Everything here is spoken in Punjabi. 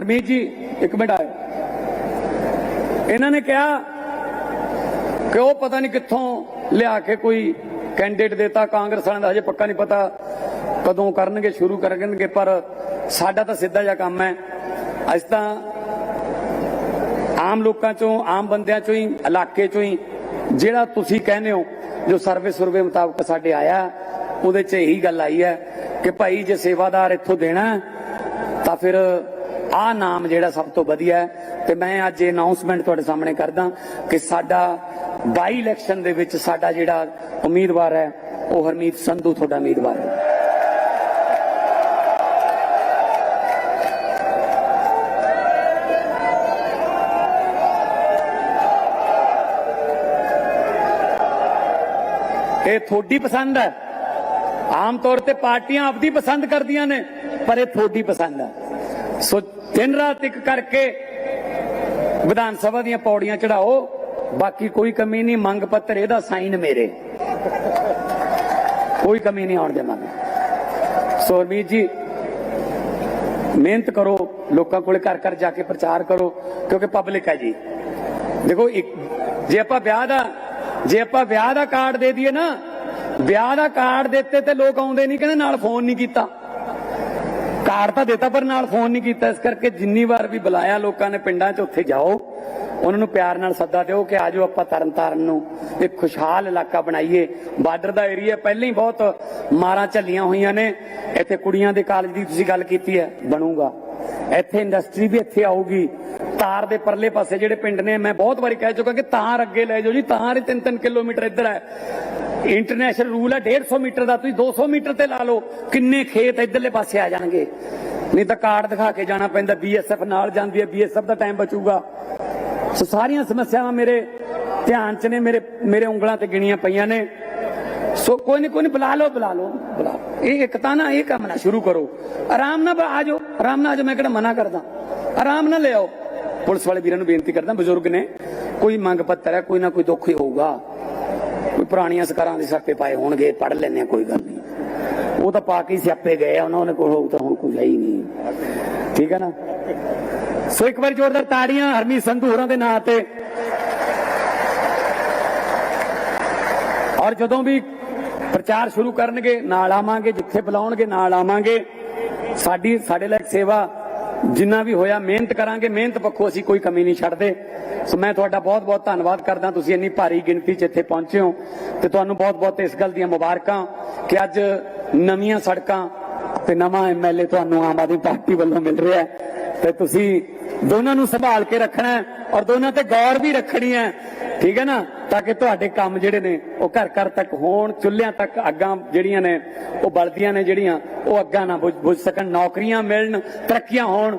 ਹਰਮੀਤ ਜੀ, ਇੱਕ ਮਿੰਟ ਆਏ ਇਹਨਾਂ ਨੇ ਕਿਹਾ ਕਿ ਉਹ ਪਤਾ ਨਹੀਂ ਕਿੱਥੋਂ ਲਿਆ ਕੇ ਕੋਈ ਕੈਂਡੀਡੇਟ ਦੇਤਾ। ਕਾਂਗਰਸ ਵਾਲਿਆਂ ਦਾ ਹਜੇ ਪੱਕਾ ਨਹੀਂ ਪਤਾ ਕਦੋਂ ਕਰਨਗੇ, ਸ਼ੁਰੂ ਕਰਨਗੇ, ਪਰ ਸਾਡਾ ਤਾਂ ਸਿੱਧਾ ਜਿਹਾ ਕੰਮ ਹੈ। ਅਸੀਂ ਤਾਂ ਆਮ ਲੋਕਾਂ ਚੋਂ, ਆਮ ਬੰਦਿਆਂ ਚੋਂ ਹੀ, ਇਲਾਕੇ ਚੋਂ ਹੀ, ਜਿਹੜਾ ਤੁਸੀਂ ਕਹਿੰਦੇ ਹੋ, ਜੋ ਸਰਵੇ ਸੁਰਵੇ ਮੁਤਾਬਕ ਸਾਡੇ ਆਇਆ, ਉਹਦੇ 'ਚ ਇਹੀ ਗੱਲ ਆਈ ਹੈ ਕਿ ਭਾਈ ਜੇ ਸੇਵਾਦਾਰ ਇੱਥੋਂ ਦੇਣਾ, ਤਾਂ ਫਿਰ ਆਹ ਨਾਮ ਜਿਹੜਾ ਸਭ ਤੋਂ ਵਧੀਆ ਹੈ ਤੇ ਮੈਂ ਅੱਜ ਇਹ ਅਨਾਉਂਸਮੈਂਟ ਤੁਹਾਡੇ ਸਾਹਮਣੇ ਕਰਦਾ ਕਿ ਸਾਡਾ ਬਾਈ ਇਲੈਕਸ਼ਨ ਦੇ ਵਿੱਚ ਸਾਡਾ ਜਿਹੜਾ ਉਮੀਦਵਾਰ ਹੈ, ਉਹ ਹਰਮੀਤ ਸੰਧੂ ਤੁਹਾਡਾ ਉਮੀਦਵਾਰ ਹੈ। ਇਹ ਤੁਹਾਡੀ ਪਸੰਦ ਹੈ। ਆਮ ਤੌਰ ਤੇ ਪਾਰਟੀਆਂ ਆਪਦੀ ਪਸੰਦ ਕਰਦੀਆਂ ਨੇ, ਪਰ ਇਹ ਤੁਹਾਡੀ ਪਸੰਦ ਹੈ। ਸੋ ਦਿਨ ਰਾਤ ਇੱਕ ਕਰਕੇ ਵਿਧਾਨ ਸਭਾ ਦੀਆਂ ਪੌੜੀਆਂ ਚੜਾਓ, ਬਾਕੀ ਕੋਈ ਕਮੀ ਨਹੀਂ, ਮੰਗ ਪੱਤਰ ਇਹਦਾ ਸਾਈਨ ਮੇਰੇ। ਕੋਈ ਕਮੀ ਨਹੀਂ ਆਉਣ ਦੇਵਾਂਗੇ। ਸੋ ਹਰਮੀਤ ਜੀ, ਮਿਹਨਤ ਕਰੋ, ਲੋਕਾਂ ਕੋਲੇ ਘਰ ਘਰ ਜਾ ਕੇ ਪ੍ਰਚਾਰ ਕਰੋ, ਕਿਉਂਕਿ ਪਬਲਿਕ ਹੈ ਜੀ। ਦੇਖੋ, ਇੱਕ ਜੇ ਆਪਾਂ ਵਿਆਹ ਦਾ, ਜੇ ਆਪਾਂ ਵਿਆਹ ਦਾ ਕਾਰਡ ਦੇ ਦਈਏ ਨਾ, ਵਿਆਹ ਦਾ ਕਾਰਡ ਦਿੱਤੇ ਤੇ ਲੋਕ ਆਉਂਦੇ ਨਹੀਂ, ਕਹਿੰਦੇ ਨਾਲ ਫੋਨ ਨਹੀਂ ਕੀਤਾ। ਕਾਰਡ ਤਾਂ ਦਿੱਤਾ, ਪਰ ਨਾਲ ਫੋਨ ਨਹੀਂ ਕੀਤਾ। ਇਸ ਕਰਕੇ ਜਿੰਨੀ ਵਾਰ ਵੀ ਬੁਲਾਇਆ ਲੋਕਾਂ ਨੇ ਪਿੰਡਾਂ 'ਚ, ਉੱਥੇ ਜਾਓ। ਉਹਨਾਂ ਨੂੰ ਪਿਆਰ ਨਾਲ ਸੱਦਾ ਦਿਓ ਕਿ ਆਜੋ ਆਪਾਂ ਤਰਨਤਾਰਨ ਨੂੰ। ਇੱਕ ਖੁਸ਼ਹਾਲ ਇਲਾਕਾ ਬਣਾਈਏ। ਬਾਰਡਰ ਦਾ ਏਰੀਆ ਪਹਿਲਾਂ ਹੀ ਬਹੁਤ ਮਾਰਾਂ ਝੱਲੀਆਂ ਹੋਈਆਂ ਨੇ। ਇੱਥੇ ਕੁੜੀਆਂ ਦੇ ਕਾਲਜ ਦੀ ਤੁਸੀਂ ਗੱਲ ਕੀਤੀ ਹੈ, ਬਣੂਗਾ। ਇੱਥੇ ਇੰਡਸਟਰੀ ਵੀ ਇੱਥੇ ਆਊਗੀ। ਤਾਰ ਦੇ ਪਰਲੇ ਪਾਸੇ ਜਿਹੜੇ ਪਿੰਡ ਨੇ, ਮੈਂ ਬਹੁਤ ਵਾਰੀ ਕਹਿ ਚੁੱਕਾ ਕਿ ਤਾਰ ਅੱਗੇ ਲੈ ਜਾਓ ਜੀ। ਤਾਰ ਹੀ 3-3 ਕਿਲੋਮੀਟਰ ਇੱਧਰ ਹੈ। ਇੰਟਰਨੈਸ਼ਨਲ ਰੂਲ ਹੈ 150 ਮੀਟਰ ਦਾ, ਤੁਸੀਂ 200 ਮੀਟਰ ਤੇ ਲਾ ਲਓ, ਕਿੰਨੇ ਖੇਤ ਇੱਧਰਲੇ ਪਾਸੇ ਆ ਜਾਣਗੇ। ਨਹੀਂ ਤਾਂ ਕਾਰਡ ਦਿਖਾ ਕੇ ਜਾਣਾ ਪੈਂਦਾ ਬੀਐਸਐਫ ਨਾਲ ਜਾਂਦੀ ਹੈ ਬੀਐਸਐਫ ਦਾ ਟਾਈਮ ਬਚੂਗਾ। ਸੋ ਸਾਰੀਆਂ ਸਮੱਸਿਆਵਾਂ ਮੇਰੇ ਧਿਆਨ 'ਚ ਨੇ, ਮੇਰੇ ਮੇਰੇ ਉਂਗਲਾਂ ਤੇ ਗਿਣੀਆਂ ਪਈਆਂ ਨੇ। ਸੋ ਕੋਈ ਨਹੀਂ ਕੋਈ ਨਹੀਂ ਬੁਲਾ ਲਓ ਬੁਲਾ ਲਓ ਬੁਲਾ ਲਓ। ਇਹ ਇੱਕ ਤਾਂ ਨਾ, ਇਹ ਕੰਮ ਨਾ ਸ਼ੁਰੂ ਕਰੋ। ਆਰਾਮ ਨਾਲ ਆ ਜਾਓ, ਆਰਾਮ ਨਾਲ ਆ ਜਾਓ, ਮੈਂ ਕਿਹੜਾ ਮਨਾ ਕਰਦਾ। ਆਰਾਮ ਨਾਲ ਲੈ ਆਓ। ਪੁਲਿਸ ਵਾਲੇ ਵੀਰਾਂ ਨੂੰ ਬੇਨਤੀ ਕਰਦਾ, ਬਜ਼ੁਰਗ ਨੇ, ਕੋਈ ਮੰਗ ਪੱਤਰ ਹੈ, ਕੋਈ ਨਾ ਕੋਈ ਦੁੱਖ ਹੀ ਹੋਊਗਾ। ਕੋਈ ਪੁਰਾਣੀਆਂ ਸਰਕਾਰਾਂ ਦੇ ਸਿਆਪੇ ਪਾਏ ਹੋਣਗੇ ਪੜ ਲੈਣੇ ਕੋਈ ਗੱਲ ਨਹੀਂ। ਉਹ ਤਾਂ ਪਾ ਕੇ ਸਿਆਪੇ ਗਏ ਉਹਨਾਂ ਨੇ ਕੋਲ ਹੋਊ ਤਾਂ ਹੁਣ ਕੋਈ ਹੈ ਹੀ ਨਹੀਂ। ਠੀਕ ਹੈ ਨਾ? ਸੋ ਇੱਕ ਵਾਰ ਜ਼ੋਰਦਾਰ ਤਾੜੀਆਂ, ਹਰਮੀ ਸੰਧੂ ਹੋਰਾਂ ਦੇ ਨਾਂ ਤੇ। ਔਰ ਜਦੋਂ ਵੀ ਪ੍ਰਚਾਰ ਸ਼ੁਰੂ ਕਰਨਗੇ, ਨਾਲ ਆਵਾਂਗੇ, ਜਿੱਥੇ ਬੁਲਾਉਣਗੇ, ਨਾਲ ਆਵਾਂਗੇ। ਸਾਡੀ, ਸਾਡੇ ਲਈ ਸੇਵਾ ਜਿੰਨਾ ਵੀ ਹੋਇਆ, ਮਿਹਨਤ ਕਰਾਂਗੇ। ਮਿਹਨਤ ਪੱਖੋਂ ਅਸੀਂ ਕੋਈ ਕਮੀ ਨਹੀਂ ਛੱਡਦੇ। ਸੋ ਮੈਂ ਤੁਹਾਡਾ ਬਹੁਤ ਬਹੁਤ ਧੰਨਵਾਦ ਕਰਦਾ। ਤੁਸੀਂ ਇੰਨੀ ਭਾਰੀ ਗਿਣਤੀ 'ਚ ਇੱਥੇ ਪਹੁੰਚੇ ਹੋ। ਤੇ ਤੁਹਾਨੂੰ ਬਹੁਤ ਬਹੁਤ ਇਸ ਗੱਲ ਦੀਆਂ ਮੁਬਾਰਕਾਂ ਕਿ ਅੱਜ ਨਵੀਆਂ ਸੜਕਾਂ ਤੇ ਨਵਾਂ ਐਮਐਲਏ ਤੁਹਾਨੂੰ ਆਮ ਆਦਮੀ ਪਾਰਟੀ ਵੱਲੋਂ ਮਿਲ ਰਿਹਾ ਤੇ ਤੁਸੀਂ ਦੋਨਾਂ ਨੂੰ ਸੰਭਾਲ ਕੇ ਰੱਖਣਾ ਔਰ ਦੋਨਾਂ ਤੇ ਗੌਰ ਵੀ ਰੱਖਣੀ ਹੈ। ਠੀਕ ਹੈ ਨਾ? ਤਾਂ ਕਿ ਤੁਹਾਡੇ ਕੰਮ ਜਿਹੜੇ ਨੇ, ਉਹ ਘਰ ਘਰ ਤੱਕ ਹੋਣ, ਚੁੱਲ੍ਹਿਆਂ ਤੱਕ ਅੱਗਾਂ ਜਿਹੜੀਆਂ ਨੇ, ਉਹ ਬਲਦੀਆਂ ਨੇ ਜਿਹੜੀਆਂ, ਉਹ ਅੱਗਾਂ ਨਾ ਬੁਝ ਬੁਝ ਸਕਣ, ਨੌਕਰੀਆਂ ਮਿਲਣ, ਤਰੱਕੀਆਂ ਹੋਣ